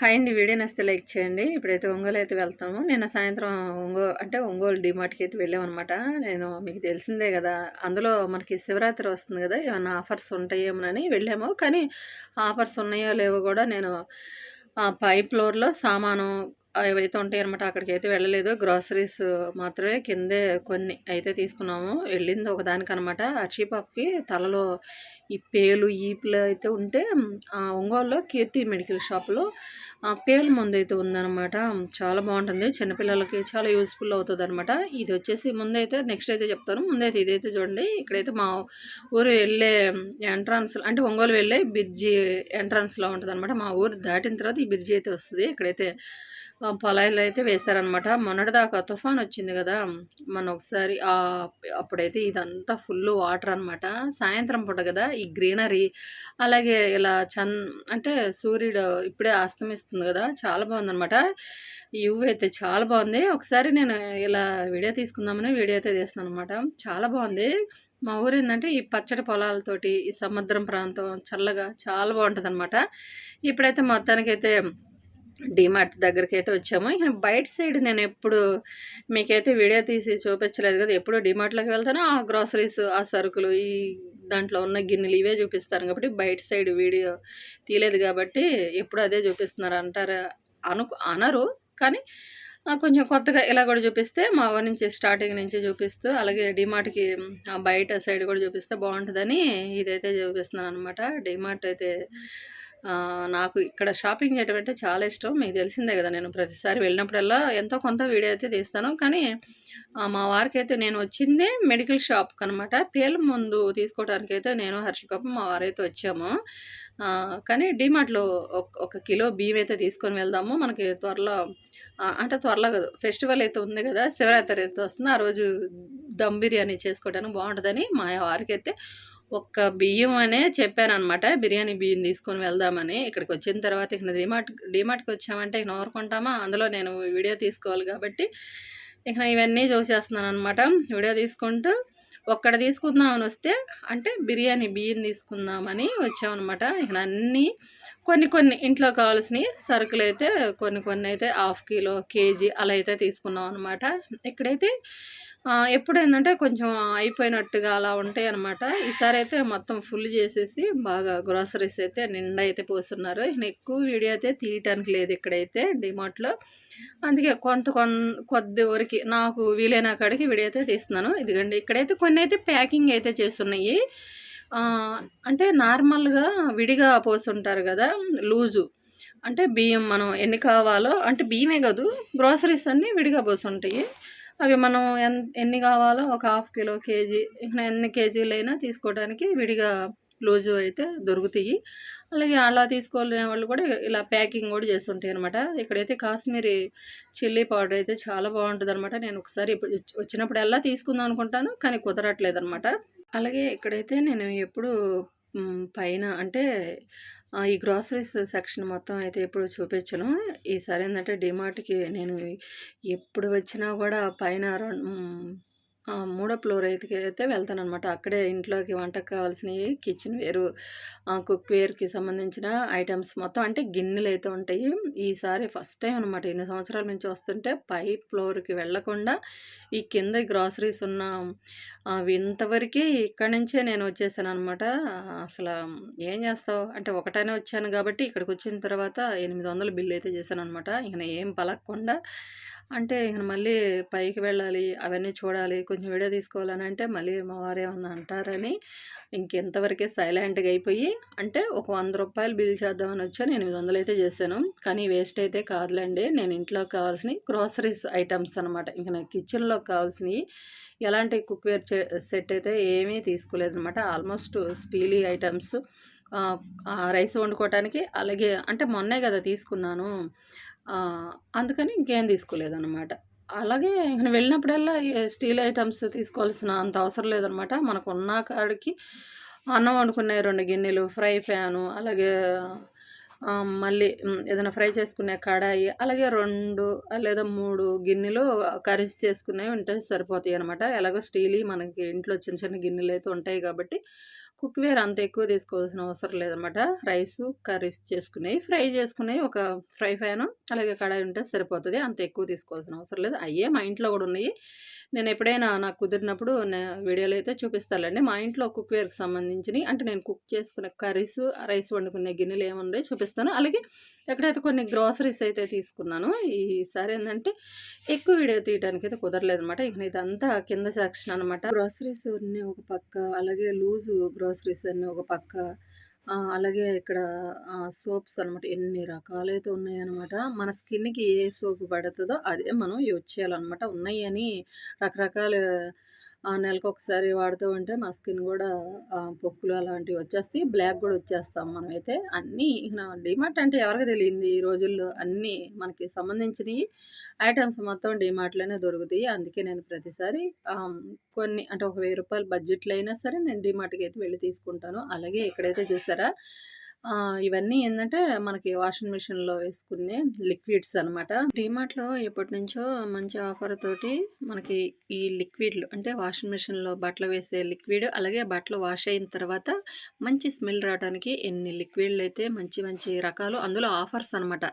Hi అండి video నస్తే like చేయండి. ఇప్పుడైతే ఒంగోలు అయితే వెళ్తాము. నిన్న సాయంత్రం ఒంగో అంటే ఒంగోలు డిమార్ట్కి అయితే వెళ్ళామన్నమాట. నేను మీకు తెలిసిందే కదా అందులో మనకి శివరాత్రి వస్తుంది కదా ఏమన్నా ఆఫర్స్ ఉంటాయేమోనని వెళ్ళాము. కానీ ఆఫర్స్ ఉన్నాయో లేవో కూడా నేను ఆ పై ఫ్లోర్లో సామాను ఏవైతే ఉంటాయి అనమాట అక్కడికి అయితే వెళ్ళలేదు. గ్రాసరీస్ మాత్రమే కిందే కొన్ని అయితే తీసుకున్నాము. వెళ్ళింది ఒకదానికి అనమాట అర్షిపాప్కి తలలో ఈ పేలు ఈపులు అయితే ఉంటే ఆ ఒంగోలులో కీర్తి మెడికల్ షాప్లో ఆ పేలు మందు అయితే ఉందన్నమాట. చాలా బాగుంటుంది. చిన్నపిల్లలకి చాలా యూస్ఫుల్ అవుతుంది అనమాట ఇది వచ్చేసి ముందైతే నెక్స్ట్ అయితే చెప్తాను. ముందైతే ఇదైతే చూడండి. ఇక్కడైతే మా ఊరు వెళ్ళే ఎంట్రన్స్ అంటే ఒంగోలు వెళ్ళే బ్రిడ్జి ఎంట్రన్స్లో ఉంటుంది అనమాట మా ఊరు దాటిన తర్వాత ఈ బ్రిడ్జి అయితే వస్తుంది. ఇక్కడైతే పొలాయిలు అయితే వేశారనమాట మొన్నటిదాకా తుఫాన్ వచ్చింది కదా మన ఒకసారి అప్పుడైతే ఇదంతా ఫుల్ వాటర్ అనమాట సాయంత్రం పూట కదా ఈ గ్రీనరీ అలాగే ఇలా చన్ అంటే సూర్యుడు ఇప్పుడే అస్తమిస్తుంది కదా చాలా బాగుందనమాట ఈ ఇవ్వు అయితే చాలా బాగుంది. ఒకసారి నేను ఇలా వీడియో తీసుకుందామని వీడియో అయితే తీస్తాను అనమాట చాలా బాగుంది. మా ఊరు ఏంటంటే ఈ పచ్చడి పొలాలతోటి ఈ సముద్రం ప్రాంతం చల్లగా చాలా బాగుంటుంది అనమాట ఇప్పుడైతే మొత్తానికైతే డిమార్ట్ దగ్గరికి అయితే వచ్చాము. ఇక బయట సైడ్ నేను ఎప్పుడు మీకైతే వీడియో తీసి చూపించలేదు కదా ఎప్పుడు డిమార్ట్లోకి వెళ్తానో ఆ గ్రాసరీస్ ఆ సరుకులు ఈ దాంట్లో ఉన్న గిన్నెలు ఇవే చూపిస్తాను కాబట్టి బయట సైడ్ వీడియో తీయలేదు కాబట్టి ఎప్పుడు అదే చూపిస్తున్నారు అంటారు. అను అనరు కానీ కొంచెం కొత్తగా ఇలా కూడా చూపిస్తే మా ఊరి నుంచి స్టార్టింగ్ నుంచి చూపిస్తూ అలాగే డిమార్ట్కి బయట సైడ్ కూడా చూపిస్తే బాగుంటుందని ఇదైతే చూపిస్తున్నాను అనమాట డిమార్ట్ అయితే నాకు ఇక్కడ షాపింగ్ చేయడం అంటే చాలా ఇష్టం. మీకు తెలిసిందే కదా నేను ప్రతిసారి వెళ్ళినప్పుడల్లా ఎంతో కొంత వీడియో అయితే తీస్తాను. కానీ మా వారికి అయితే నేను వచ్చింది మెడికల్ షాప్కి అనమాట పేల ముందు తీసుకోవడానికి అయితే నేను హర్షపాప మా వారైతే వచ్చాము. కానీ డిమార్ట్లో ఒక కిలో బియ్యం అయితే తీసుకొని వెళ్దాము. మనకి త్వరలో అంటే త్వరలో కదా ఫెస్టివల్ అయితే ఉంది కదా శివరాత్రి అయితే వస్తుంది. ఆ రోజు దమ్ బిర్యానీ చేసుకోవడానికి బాగుంటుందని మా వారికి అయితే ఒక్క బియ్యం అనే చెప్పాను అనమాట బిర్యానీ బియ్యం తీసుకొని వెళ్దామని. ఇక్కడికి వచ్చిన తర్వాత ఇక డిమార్ట్ డిమార్ట్కి వచ్చామంటే ఇక నోరుకుంటామా అందులో నేను వీడియో తీసుకోవాలి కాబట్టి ఇక ఇవన్నీ చూసేస్తున్నాను అనమాట వీడియో తీసుకుంటూ ఒక్కడ తీసుకుందామని వస్తే అంటే బిర్యానీ బియ్యం తీసుకుందామని వచ్చామన్నమాట. ఇక అన్నీ కొన్ని కొన్ని ఇంట్లో కావాల్సినవి సరుకులు అయితే కొన్ని కొన్ని అయితే హాఫ్ కిలో కేజీ అలా అయితే తీసుకున్నాం అనమాట ఇక్కడైతే ఎప్పుడు ఏంటంటే కొంచెం అయిపోయినట్టుగా అలా ఉంటాయి అనమాట ఈసారి అయితే మొత్తం ఫుల్ చేసేసి బాగా గ్రోసరీస్ అయితే నిండా అయితే పోస్తున్నారు. ఎక్కువ వీడియో అయితే తీయటానికి లేదు ఇక్కడైతే డిమార్ట్లో. అందుకే కొంత కొద్ది వరకు నాకు వీలైన కాడికి వీడియో అయితే తీస్తున్నాను. ఇదిగండి ఇక్కడైతే కొన్ని అయితే ప్యాకింగ్ అయితే చేస్తున్నాయి. అంటే నార్మల్గా విడిగా పోస్తుంటారు కదా లూజు. అంటే బియ్యం మనం ఎన్ని కావాలో అంటే బియ్యమే కాదు గ్రోసరీస్ అన్నీ విడిగా పోస్తుంటాయి. అవి మనం ఎన్ని కావాలో ఒక హాఫ్ కిలో కేజీ ఇంకా ఎన్ని కేజీలైనా తీసుకోవడానికి విడిగా లూజు అయితే దొరుకుతాయి. అలాగే అలా తీసుకోలేని వాళ్ళు కూడా ఇలా ప్యాకింగ్ కూడా చేస్తుంటాయి అనమాట ఇక్కడైతే కాశ్మీరీ చిల్లీ పౌడర్ అయితే చాలా బాగుంటుంది అనమాట నేను ఒకసారి ఇప్పుడు వచ్చినప్పుడు ఎలా తీసుకుందాం అనుకుంటాను కానీ కుదరట్లేదు అనమాట అలాగే ఇక్కడైతే నేను ఎప్పుడు పైన అంటే ఈ గ్రాసరీస్ సెక్షన్ మొత్తం అయితే ఎప్పుడు చూపించను. ఈసారి ఏంటంటే డిమార్ట్కి నేను ఎప్పుడు వచ్చినా కూడా పైన మూడో ఫ్లోర్ అయితే అయితే వెళ్తాను అనమాట అక్కడే ఇంట్లోకి వంటకు కావాల్సినవి కిచెన్ వేరు కుక్ వేర్కి సంబంధించిన ఐటమ్స్ మొత్తం అంటే గిన్నెలు అయితే ఉంటాయి. ఈసారి ఫస్ట్ టైం అనమాట ఎన్ని సంవత్సరాల నుంచి వస్తుంటే పై ఫ్లోర్కి వెళ్ళకుండా ఈ కింద గ్రాసరీస్ ఉన్న ఇంతవరకే ఇక్కడి నుంచే నేను వచ్చేసాను అనమాట అసలు ఏం చేస్తావు? అంటే ఒకటనే వచ్చాను కాబట్టి ఇక్కడికి వచ్చిన తర్వాత ఎనిమిది వందల బిల్లు అయితే చేశాను అనమాట ఇక ఏం పలకకుండా అంటే ఇక మళ్ళీ పైకి వెళ్ళాలి అవన్నీ చూడాలి కొంచెం వీడియో తీసుకోవాలని అంటే మళ్ళీ మా వారు ఏమన్నా అంటారని ఇంకెంతవరకే సైలెంట్గా అయిపోయి అంటే ఒక వంద రూపాయలు బిల్ చేద్దామని వచ్చాను ఎనిమిది వందలు అయితే చేశాను. కానీ వేస్ట్ అయితే కాదులేండి. నేను ఇంట్లో కావాల్సినవి గ్రోసరీస్ ఐటమ్స్ అనమాట ఇంకా నాకు కిచెన్లో కావాల్సినవి ఎలాంటి కుక్వేర్ సెట్ అయితే ఏమీ తీసుకోలేదు అనమాట ఆల్మోస్ట్ స్టీలీ ఐటమ్స్ రైస్ వండుకోవటానికి అలాగే అంటే మొన్నే కదా తీసుకున్నాను. అందుకని ఇంకేం తీసుకోలేదన్నమాట. అలాగే ఇంక వెళ్ళినప్పుడల్లా స్టీల్ ఐటమ్స్ తీసుకోవాల్సిన అంత అవసరం లేదనమాట. మనకు ఉన్న కాడికి అన్నం వండుకునే రెండు గిన్నెలు ఫ్రై ఫ్యాను అలాగే మళ్ళీ ఏదైనా ఫ్రై చేసుకునే కడాయి అలాగే రెండు లేదా మూడు గిన్నెలు కర్రీస్ చేసుకునేవి ఉంటే సరిపోతాయి అనమాట. ఎలాగో స్టీల్ మనకి ఇంట్లో చిన్న చిన్న గిన్నెలు అయితే ఉంటాయి కాబట్టి కుక్‌వేర్ అంత ఎక్కువ తీసుకోవాల్సిన అవసరం లేదనమాట. రైస్ కర్రీస్ చేసుకునేవి ఫ్రై చేసుకునేవి ఒక ఫ్రై ఫ్యాన్ అలాగే కడాయి ఉంటే సరిపోతుంది అంత ఎక్కువ తీసుకోవాల్సిన అవసరం లేదు. అయ్యే మా ఇంట్లో కూడా ఉన్నాయి. నేను ఎప్పుడైనా నాకు కుదిరినప్పుడు వీడియోలో అయితే చూపిస్తానండి మా ఇంట్లో కుక్‌వేర్‌కి సంబంధించినవి అంటే నేను కుక్ చేసుకునే కర్రీస్ రైస్ వండుకునే గిన్నెలు ఏమున్నాయో చూపిస్తాను. అలాగే ఎక్కడైతే కొన్ని గ్రోసరీస్ అయితే తీసుకున్నాను. ఈసారి ఏంటంటే ఎక్కువ వీడియో తీయడానికైతే కుదరలేదనమాట. ఇక ఇదంతా కింద సెక్షన్ అనమాట. గ్రోసరీస్ అన్నీ ఒక పక్క, అలాగే లూజు గ్రోసరీస్ అన్నీ ఒక పక్క. అలాగే ఇక్కడ సోప్స్ అనమాట. ఎన్ని రకాలైతే ఉన్నాయనమాట. మన స్కిన్‌కి ఏ సోప్ పడుతుందో అదే మనం యూజ్ చేయాలన్నమాట ఉన్నాయని రకరకాల నెలకు ఒకసారి వాడుతూ ఉంటే మా స్కిన్ కూడా పొక్కులు అలాంటివి వచ్చేస్తాయి. బ్లాక్ కూడా వచ్చేస్తాం మనమైతే. అన్నీ ఇక డీమార్ట్ అంటే ఎవరికి తెలియంది ఈ రోజుల్లో అన్నీ మనకి సంబంధించినవి ఐటమ్స్ మొత్తం డీమార్ట్‌లోనే దొరుకుతాయి. అందుకే నేను ప్రతిసారి కొన్ని అంటే ఒక వెయ్యి రూపాయల బడ్జెట్‌లో అయినా సరే నేను డీమార్ట్కి అయితే వెళ్ళి తీసుకుంటాను. అలాగే ఇక్కడైతే చూసారా ఇవన్నీ ఏంటంటే మనకి వాషింగ్ మిషన్‌లో వేసుకునే లిక్విడ్స్ అనమాట. డీమార్ట్‌లో ఎప్పటినుంచో మంచి ఆఫర్ తోటి మనకి ఈ లిక్విడ్‌లు అంటే వాషింగ్ మిషన్‌లో బట్టలు వేసే లిక్విడ్, అలాగే బట్టలు వాష్ అయిన తర్వాత మంచి స్మెల్ రావడానికి ఎన్ని లిక్విడ్లు అయితే మంచి మంచి రకాలు అందులో ఆఫర్స్ అనమాట.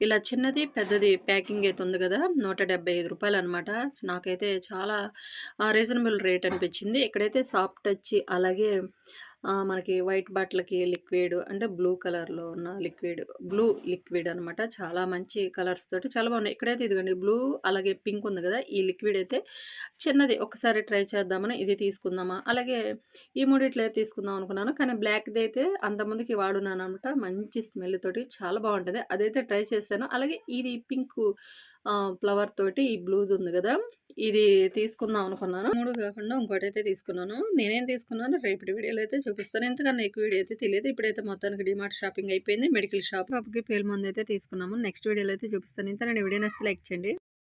ఇలా చిన్నది, పెద్దది ప్యాకింగ్ అయితే ఉంది కదా నూట రూపాయలు అనమాట. నాకైతే చాలా రీజనబుల్ రేట్ అనిపించింది. ఇక్కడైతే సాఫ్ట్ టచ్ అలాగే మనకి వైట్ బట్టలకి లిక్విడ్ అంటే బ్లూ కలర్‌లో ఉన్న లిక్విడ్, బ్లూ లిక్విడ్ అనమాట. చాలా మంచి కలర్స్ తోటి చాలా బాగున్నాయి. ఇక్కడైతే ఇదిగోండి బ్లూ అలాగే పింక్ ఉంది కదా ఈ లిక్విడ్ అయితే చిన్నది ఒకసారి ట్రై చేద్దామని ఇది తీసుకుందామా, అలాగే ఈ మూడిట్లో తీసుకుందాం అనుకున్నాను. కానీ బ్లాక్‌ది అయితే వాడున్నాను అనమాట మంచి స్మెల్ తోటి చాలా బాగుంటుంది అదైతే ట్రై చేశాను. అలాగే ఇది పింకు ఫ్లవర్ తోటి ఈ బ్లూది ఉంది కదా ఇది తీసుకుందాం అనుకున్నాను. మూడు కాకుండా ఇంకోటైతే తీసుకున్నాను. నేనేం తీసుకున్నాను రేపటి వీడియోలో అయితే చూపిస్తాను. ఇంతకన్నా ఎక్కువ వీడియో అయితే తెలియదు. ఇప్పుడైతే మొత్తానికి డీమార్ట్ షాపింగ్ అయిపోయింది. మెడికల్ షాప్ అప్పటికి పేలు మందైతే తీసుకున్నాము. నెక్స్ట్ వీడియోలో అయితే చూపిస్తాను. ఇంతేనండి వీడియో నచ్చితే లైక్ చేయండి.